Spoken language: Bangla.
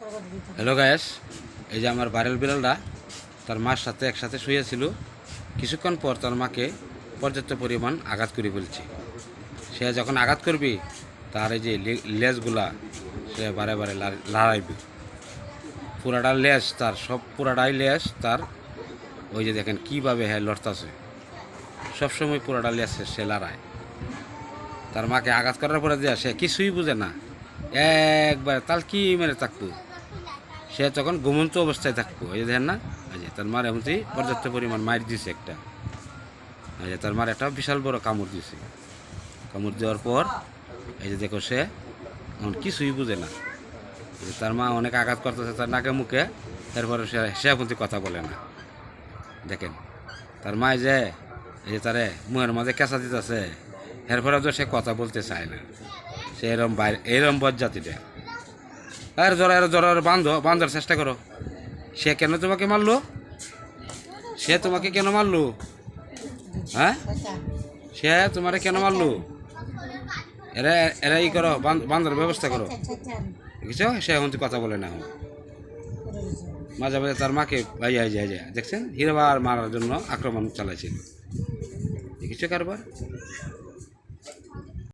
হ্যালো গায়েস, এই যে আমার ভাইরাল বিড়ালটা, তার মার সাথে একসাথে শুয়েছিল। কিছুক্ষণ পর তার মাকে পর্যাপ্ত পরিমাণ আঘাত করে ফেলছে। সে যখন আঘাত করবি, তার এই যে লেজগুলা, সে বারে বারে লড়াইবে। পুরাটা লেজ তার, সব পুরাটাই লেজ তার, ওই যে দেখেন কীভাবে হ্যাঁ লড়তাছে। সবসময় পুরাটা লেজ সে- লড়ায়। তার মাকে আঘাত করার পরে দেয়া সে কিছুই বুঝে না। একবার তাল কি মেরে থাকব সে তখন ঘুমন্ত অবস্থায় থাকব, এই দেখেন না? যে তার মার এমনটি পর্যাপ্ত পরিমাণ মার দিয়েছে একটা। যে তার মার একটা বিশাল বড় কামড় দিয়েছে কামড় দেওয়ার পর এই যে দেখো সে এখন কিছুই বুঝে না। তার মা অনেক আঘাত করতেছে তার নাকে মুখে, তারপরে সে সে কিন্তু কথা বলে না। দেখেন, তার মায় যে, এই যে তারে মুহের মাঝে কেঁচা দিতেছে। এরপরে তো সে কথা বলতে চায় না। সে এরম বাইরে, এরম বজ্জাতিটা আর জোরা আর জোরা বান্ধো বান্ধার চেষ্টা করো। সে কেন তোমাকে মারলো? সে তোমাকে কেন মারলো? হ্যাঁ? সে তোমারে কেন মারলো? এরা এরা ই করো বান্ধার ব্যবস্থা করো। বুঝছ? সে এখন কথা বলে না মাঝে মাঝে তার মাকে ভাই আই যায় যায় দেখছেন? হিরবার মারার জন্য আক্রমণ চালাইছিল দেখেছ কারবার?